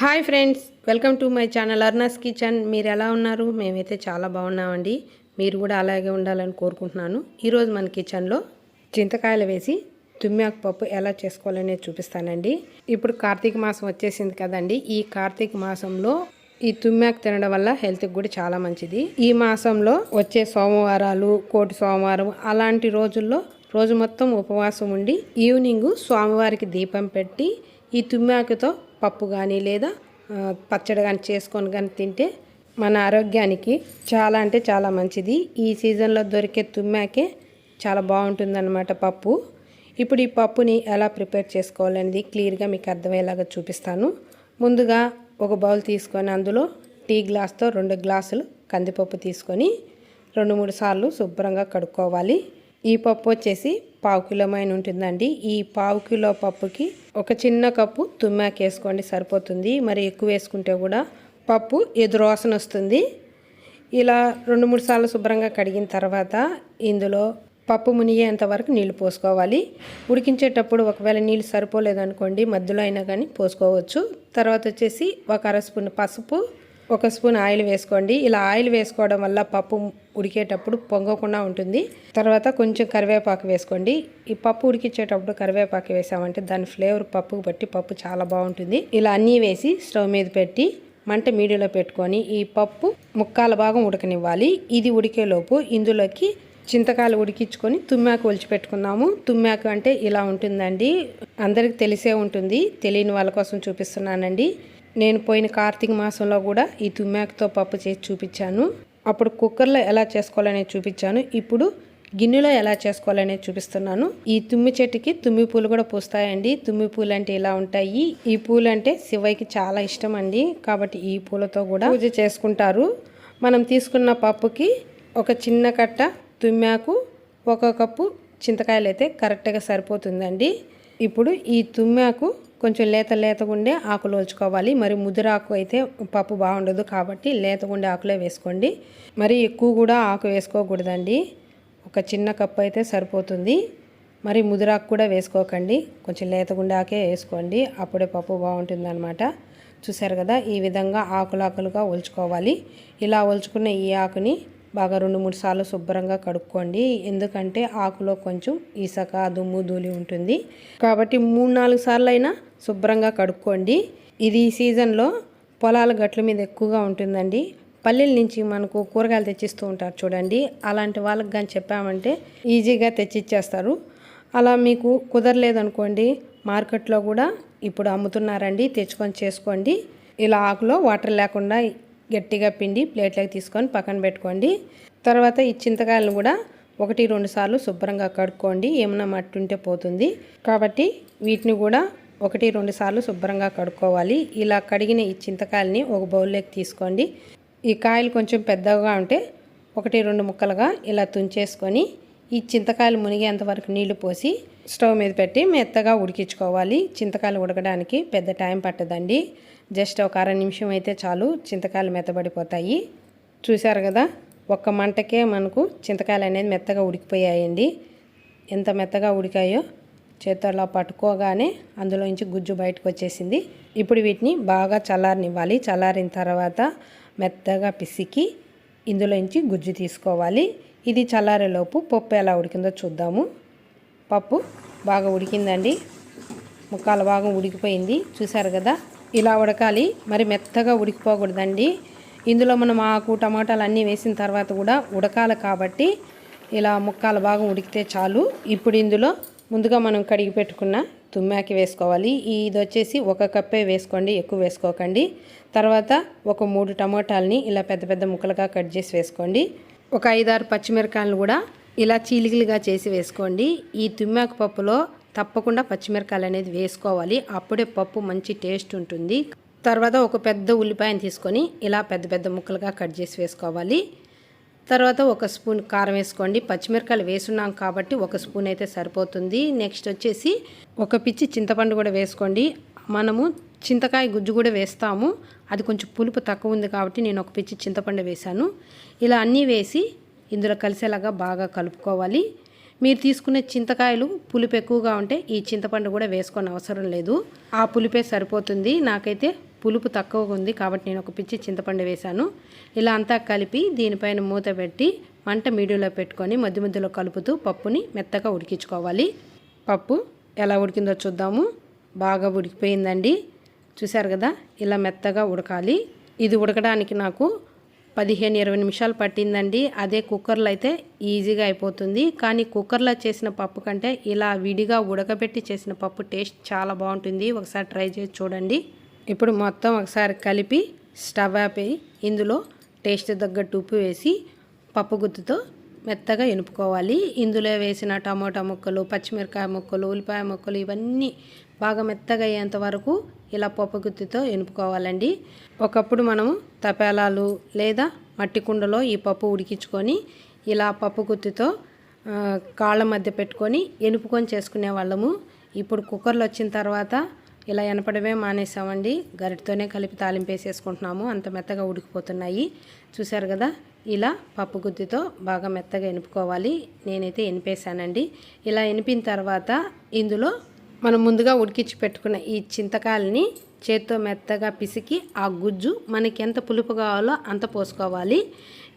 Hi friends welcome to my channel Arnas kitchen. మీరు ఎలా ఉన్నారు? మేమైతే చాలా బాగున్నామండి. మీరు కూడా అలాగే ఉండాలని కోరుకుంటున్నాను. ఈరోజు మన కిచెన్లో చింతకాయలు వేసి తుమ్మాకు పప్పు ఎలా చేసుకోవాలనేది చూపిస్తానండి. ఇప్పుడు కార్తీక మాసం వచ్చేసింది కదండి. ఈ కార్తీక మాసంలో ఈ తుమ్మాకు తినడం వల్ల హెల్త్కి కూడా చాలా మంచిది. ఈ మాసంలో వచ్చే సోమవారాలు కోటి సోమవారం అలాంటి రోజుల్లో రోజు మొత్తం ఉపవాసం ఉండి ఈవినింగ్ స్వామివారికి దీపం పెట్టి ఈ తుమ్మాకుతో పప్పు కానీ లేదా పచ్చడి కానీ చేసుకొని కానీ తింటే మన ఆరోగ్యానికి చాలా అంటే చాలా మంచిది. ఈ సీజన్లో దొరికే తుమ్మాకే చాలా బాగుంటుందన్నమాట పప్పు. ఇప్పుడు ఈ పప్పుని ఎలా ప్రిపేర్ చేసుకోవాలనేది క్లియర్గా మీకు అర్థమయ్యేలాగా చూపిస్తాను. ముందుగా ఒక బౌల్ తీసుకొని అందులో టీ గ్లాస్తో రెండు గ్లాసులు కందిపప్పు తీసుకొని రెండు మూడు సార్లు శుభ్రంగా కడుక్కోవాలి. ఈ పప్పు వచ్చేసి పావు కిలోమైన ఉంటుందండి. ఈ పావు కిలో పప్పుకి ఒక చిన్న కప్పు తుమ్మాకు వేసుకోండి సరిపోతుంది. మరి ఎక్కువ వేసుకుంటే కూడా పప్పు ఎదురోసన వస్తుంది. ఇలా రెండు మూడు సార్లు శుభ్రంగా కడిగిన తర్వాత ఇందులో పప్పు మునిగేంత వరకు నీళ్ళు పోసుకోవాలి. ఉడికించేటప్పుడు ఒకవేళ నీళ్ళు సరిపోలేదనుకోండి మధ్యలో అయినా కానీ పోసుకోవచ్చు. తర్వాత వచ్చేసి ఒక అర స్పూన్ పసుపు ఒక స్పూన్ ఆయిల్ వేసుకోండి. ఇలా ఆయిల్ వేసుకోవడం వల్ల పప్పు ఉడికేటప్పుడు పొంగకుండా ఉంటుంది. తర్వాత కొంచెం కరివేపాకు వేసుకోండి. ఈ పప్పు ఉడికించేటప్పుడు కరివేపాకు వేసామంటే దాని ఫ్లేవర్ పప్పుకు బట్టి పప్పు చాలా బాగుంటుంది. ఇలా అన్నీ వేసి స్టవ్ మీద పెట్టి మంట మీడియంలో పెట్టుకొని ఈ పప్పు ముక్కాల భాగం ఉడకనివ్వాలి. ఇది ఉడికేలోపు ఇందులోకి చింతకాయలు ఉడికించుకొని తుమ్మాకు ఒలిచి పెట్టుకున్నాము తుమ్మాకు అంటే ఇలా ఉంటుందండి. అందరికి తెలిసే ఉంటుంది. తెలియని వాళ్ళ కోసం చూపిస్తున్నానండి. నేను పోయిన కార్తీక మాసంలో కూడా ఈ తుమ్మాకుతో పప్పు చేసి చూపించాను. అప్పుడు కుక్కర్లో ఎలా చేసుకోవాలనేది చూపించాను. ఇప్పుడు గిన్నెలో ఎలా చేసుకోవాలనేది చూపిస్తున్నాను. ఈ తుమ్మి చెట్టుకి తుమ్మి పూలు కూడా పూస్తాయండి. తుమ్మి పూలు అంటే ఇలా ఉంటాయి. ఈ పూలు అంటే శివయ్యకి చాలా ఇష్టం అండి. కాబట్టి ఈ పూలతో కూడా పూజ చేసుకుంటారు. మనం తీసుకున్న పప్పుకి ఒక చిన్న కట్ట తుమ్మాకు ఒక కప్పు చింతకాయలు అయితే కరెక్ట్గా సరిపోతుందండి. ఇప్పుడు ఈ తుమ్మాకు కొంచెం లేత లేతగుండే ఆకులు ఒలుచుకోవాలి. మరి ముదిరాకు అయితే పప్పు బాగుండదు కాబట్టి లేతగుండే ఆకులే వేసుకోండి. మరి ఎక్కువ కూడా ఆకు వేసుకోకూడదండి. ఒక చిన్న కప్పు అయితే సరిపోతుంది. మరి ముదిరాకు కూడా వేసుకోకండి. కొంచెం లేతగుండే ఆకే వేసుకోండి. అప్పుడే పప్పు బాగుంటుంది అనమాట చూసారు కదా ఈ విధంగా ఆకులాకులుగా ఒలుచుకోవాలి. ఇలా ఒలుచుకున్న ఈ ఆకుని బాగా రెండు మూడు సార్లు శుభ్రంగా కడుక్కోండి. ఎందుకంటే ఆకులో కొంచెం ఇసక దుమ్ము ధూళి ఉంటుంది. కాబట్టి మూడు నాలుగు సార్లు అయినా శుభ్రంగా కడుక్కోండి. ఇది ఈ సీజన్లో పొలాల గట్ల మీద ఎక్కువగా ఉంటుందండి. పల్లెల నుంచి మనకు కూరగాయలు తెచ్చిస్తూ ఉంటారు చూడండి. అలాంటి వాళ్ళకి కానీ చెప్పామంటే ఈజీగా తెచ్చిచ్చేస్తారు. అలా మీకు కుదరలేదనుకోండి మార్కెట్లో కూడా ఇప్పుడు అమ్ముతున్నారండి తెచ్చుకొని చేసుకోండి. ఇలా ఆకులో వాటర్ లేకుండా గట్టిగా పిండి ప్లేట్లోకి తీసుకొని పక్కన పెట్టుకోండి. తర్వాత ఈ చింతకాయలను కూడా ఒకటి రెండు సార్లు శుభ్రంగా కడుక్కోండి. ఏమైనా మట్టి ఉంటే పోతుంది. కాబట్టి వీటిని కూడా ఒకటి రెండు సార్లు శుభ్రంగా కడుక్కోవాలి. ఇలా కడిగిన ఈ చింతకాయలని ఒక బౌల్లోకి తీసుకోండి. ఈ కాయలు కొంచెం పెద్దగా ఉంటే ఒకటి రెండు ముక్కలుగా ఇలా తుంచేసుకొని ఈ చింతకాయలు మునిగేంత వరకు నీళ్ళు పోసి స్టవ్ మీద పెట్టి మెత్తగా ఉడికించుకోవాలి. చింతకాయలు ఉడకడానికి పెద్ద టైం పట్టదండి. జస్ట్ ఒక అర నిమిషం అయితే చాలు చింతకాయలు మెత్తబడిపోతాయి. చూశారు కదా? ఒక్క మంటకే మనకు చింతకాయలు అనేది మెత్తగా ఉడికిపోయాయండి. ఎంత మెత్తగా ఉడికాయో చేతుల్లో పట్టుకోగానే అందులోంచి గుజ్జు బయటకు వచ్చేసింది. ఇప్పుడు వీటిని బాగా చల్లారనివ్వాలి. చల్లారిన తర్వాత మెత్తగా పిసికి ఇందులోంచి గుజ్జు తీసుకోవాలి. ఇది చల్లారేలోపు పప్పు ఎలా ఉడికిందో చూద్దాము. పప్పు బాగా ఉడికిందండి. ముక్కాల భాగం ఉడికిపోయింది. చూసారు కదా? ఇలా ఉడకాలి. మరి మెత్తగా ఉడికిపోకూడదండి. ఇందులో మనం ఆకు టమాటాలు అన్నీ వేసిన తర్వాత కూడా ఉడకాలి కాబట్టి ఇలా ముక్కాల భాగం ఉడికితే చాలు. ఇప్పుడు ఇందులో ముందుగా మనం కడిగి పెట్టుకున్న తుమ్మాకి వేసుకోవాలి. ఇది వచ్చేసి ఒక కప్పే వేసుకోండి ఎక్కువ వేసుకోకండి. తర్వాత ఒక మూడు టమోటాలని ఇలా పెద్ద పెద్ద ముక్కలుగా కట్ చేసి వేసుకోండి. ఒక ఐదారు పచ్చిమిరకాయలు కూడా ఇలా చీలికలుగా చేసి వేసుకోండి. ఈ తుమ్మాకు పప్పులో తప్పకుండా పచ్చిమిరకాయలు అనేది వేసుకోవాలి. అప్పుడే పప్పు మంచి టేస్ట్ ఉంటుంది. తర్వాత ఒక పెద్ద ఉల్లిపాయను తీసుకొని ఇలా పెద్ద పెద్ద ముక్కలుగా కట్ చేసి వేసుకోవాలి. తర్వాత ఒక స్పూన్ కారం వేసుకోండి. పచ్చిమిరకాయలు వేసున్నాం కాబట్టి ఒక స్పూన్ అయితే సరిపోతుంది. నెక్స్ట్ వచ్చేసి ఒక పిచ్చి చింతపండు కూడా వేసుకోండి. మనము చింతకాయ గుజ్జు కూడా వేస్తాము. అది కొంచెం పులుపు తక్కువ ఉంది కాబట్టి నేను ఒక పిచ్చి చింతపండు వేశాను. ఇలా అన్నీ వేసి ఇందులో కలిసేలాగా బాగా కలుపుకోవాలి. మీరు తీసుకునే చింతకాయలు పులుపు ఎక్కువగా ఉంటే ఈ చింతపండు కూడా వేసుకొని అవసరం లేదు. ఆ పులిపే సరిపోతుంది. నాకైతే పులుపు తక్కువగా ఉంది కాబట్టి నేను ఒక పిచ్చి చింతపండు వేశాను. ఇలా అంతా కలిపి దీనిపైన మూత పెట్టి మంట మీడియంలో పెట్టుకొని మధ్య మధ్యలో కలుపుతూ పప్పుని మెత్తగా ఉడికించుకోవాలి. పప్పు ఎలా ఉడికిందో చూద్దాము. బాగా ఉడికిపోయిందండి. చూశారు కదా? ఇలా మెత్తగా ఉడకాలి. ఇది ఉడకడానికి నాకు పదిహేను ఇరవై నిమిషాలు పట్టిందండి. అదే కుక్కర్లో అయితే ఈజీగా అయిపోతుంది. కానీ కుక్కర్లో చేసిన పప్పు కంటే ఇలా విడిగా ఉడకబెట్టి చేసిన పప్పు టేస్ట్ చాలా బాగుంటుంది. ఒకసారి ట్రై చేసి చూడండి. ఇప్పుడు మొత్తం ఒకసారి కలిపి స్టవ్ ఆపి ఇందులో టేస్ట్ తగ్గట్టు ఉప్పు వేసి పప్పు గుత్తుతో మెత్తగా ఎనుపుకోవాలి. ఇందులో వేసిన టమోటా ముక్కలు పచ్చిమిరకాయ ముక్కలు ఉల్లిపాయ ముక్కలు ఇవన్నీ బాగా మెత్తగా అయ్యేంత వరకు ఇలా పప్పు గుత్తితో ఎనుపుకోవాలండి. ఒకప్పుడు మనము తపేలాలు లేదా మట్టి కుండలో ఈ పప్పు ఉడికించుకొని ఇలా పప్పు గుత్తితో కాళ్ళ మధ్య పెట్టుకొని ఎనుపుకొని చేసుకునే వాళ్ళము ఇప్పుడు కుక్కర్లు వచ్చిన తర్వాత ఇలా ఎనపడమే మానేసామండి. గరిటతోనే కలిపి తాలింపేసేసుకుంటున్నాము అంత మెత్తగా ఉడికిపోతున్నాయి. చూశారు కదా? ఇలా పప్పు గుత్తితో బాగా మెత్తగా ఎనుపుకోవాలి. నేనైతే ఎనిపేశానండి. ఇలా ఎనిపిన తర్వాత ఇందులో మనం ముందుగా ఉడికించి పెట్టుకున్న ఈ చింతకాయలని చేత్తో మెత్తగా పిసికి ఆ గుజ్జు మనకి ఎంత పులుపు కావాలో అంత పోసుకోవాలి.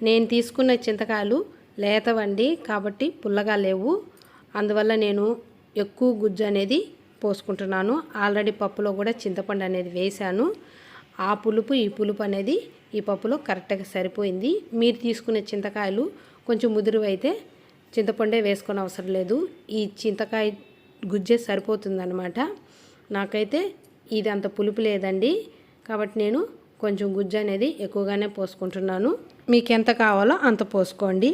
నేను తీసుకున్న చింతకాయలు లేతవండి కాబట్టి పుల్లగా లేవు. అందువల్ల నేను ఎక్కువ గుజ్జు అనేది పోసుకుంటున్నాను. ఆల్రెడీ పప్పులో కూడా చింతపండు అనేది వేశాను. ఆ పులుపు ఈ పులుపు అనేది ఈ పప్పులో కరెక్ట్గా సరిపోయింది. మీరు తీసుకునే చింతకాయలు కొంచెం ముదురు అయితే చింతపండే వేసుకొని అవసరం లేదు. ఈ చింతకాయ గుజ్జే సరిపోతుందన్నమాట. నాకైతే ఇది అంత పులుపు లేదండి. కాబట్టి నేను కొంచెం గుజ్జు అనేది ఎక్కువగానే పోసుకుంటున్నాను. మీకు ఎంత కావాలో అంత పోసుకోండి.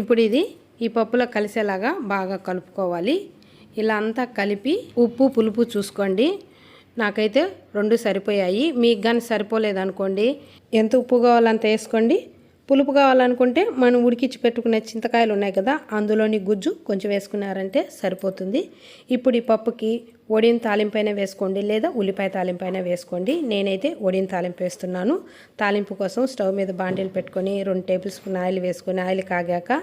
ఇప్పుడు ఇది ఈ పప్పులో కలిసేలాగా బాగా కలుపుకోవాలి. ఇలా అంతా కలిపి ఉప్పు పులుపు చూసుకోండి. నాకైతే రెండు సరిపోయాయి. మీకు కానీ సరిపోలేదనుకోండి. ఎంత ఉప్పు కావాలంత వేసుకోండి. పులుపు కావాలనుకుంటే మనం ఉడికించి పెట్టుకునే చింతకాయలు ఉన్నాయి కదా అందులోని గుజ్జు కొంచెం వేసుకున్నారంటే సరిపోతుంది. ఇప్పుడు ఈ పప్పుకి ఒడిన తాలింపైన వేసుకోండి లేదా ఉల్లిపాయ తాలింపైన వేసుకోండి. నేనైతే ఒడిన తాలింపు వేస్తున్నాను. తాలింపు కోసం స్టవ్ మీద బాండీలు పెట్టుకొని రెండు టేబుల్ స్పూన్ ఆయిల్ వేసుకొని ఆయిల్ కాగాక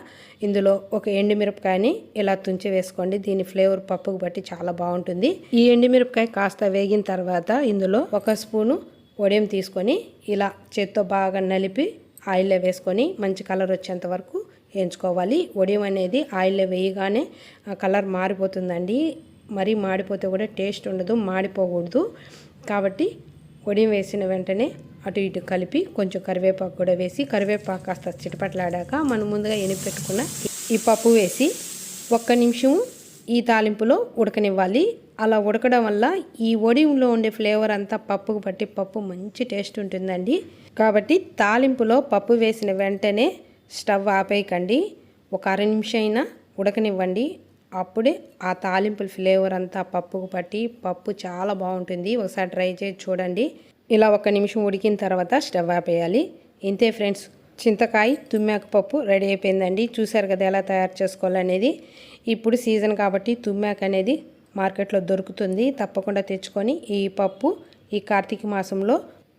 ఇందులో ఒక ఎండుమిరపకాయని ఇలా తుంచి వేసుకోండి. దీని ఫ్లేవర్ పప్పుకు బట్టి చాలా బాగుంటుంది. ఈ ఎండుమిరపకాయ కాస్త వేగిన తర్వాత ఇందులో ఒక స్పూను ఒడియం తీసుకొని ఇలా చేత్తో బాగా నలిపి ఆయిల్లో వేసుకొని మంచి కలర్ వచ్చేంత వరకు వేయించుకోవాలి. ఒడియం అనేది ఆయిల్లో వేయగానే కలర్ మారిపోతుందండి. మరీ మాడిపోతే కూడా టేస్ట్ ఉండదు మాడిపోకూడదు. కాబట్టి ఒడియం వేసిన వెంటనే అటు ఇటు కలిపి కొంచెం కరివేపాకు కూడా వేసి కరివేపాకు కాస్త చిటపట్లాడాక మనం ముందుగా ఎనిపెట్టుకున్న ఈ పప్పు వేసి ఒక్క నిమిషం ఈ తాలింపులో ఉడకనివ్వాలి. అలా ఉడకడం వల్ల ఈ ఒడిలో ఉండే ఫ్లేవర్ అంతా పప్పుకు పట్టి పప్పు మంచి టేస్ట్ ఉంటుందండి. కాబట్టి తాలింపులో పప్పు వేసిన వెంటనే స్టవ్ ఆపేయకండి. ఒక అర నిమిషం అయినా ఉడకనివ్వండి. అప్పుడే ఆ తాలింపుల ఫ్లేవర్ అంతా పప్పుకు పట్టి పప్పు చాలా బాగుంటుంది. ఒకసారి ట్రై చేసి చూడండి. ఇలా ఒక నిమిషం ఉడికిన తర్వాత స్టవ్ ఆపేయాలి. ఇంతే ఫ్రెండ్స్ చింతకాయ తుమ్మాకు పప్పు రెడీ అయిపోయిందండి. చూసారు కదా ఎలా తయారు చేసుకోవాలనేది. ఇప్పుడు సీజన్ కాబట్టి తుమ్మాకు అనేది మార్కెట్లో దొరుకుతుంది తప్పకుండా తెచ్చుకొని ఈ పప్పు ఈ కార్తీక మాసంలో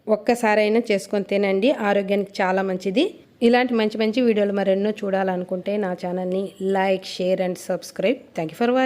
ఒక్కసారైనా చేసుకొని తినండి. ఆరోగ్యానికి చాలా మంచిది. ఇలాంటి మంచి మంచి వీడియోలు మరెన్నో చూడాలనుకుంటే నా ఛానల్ని like share and subscribe. Thank for watching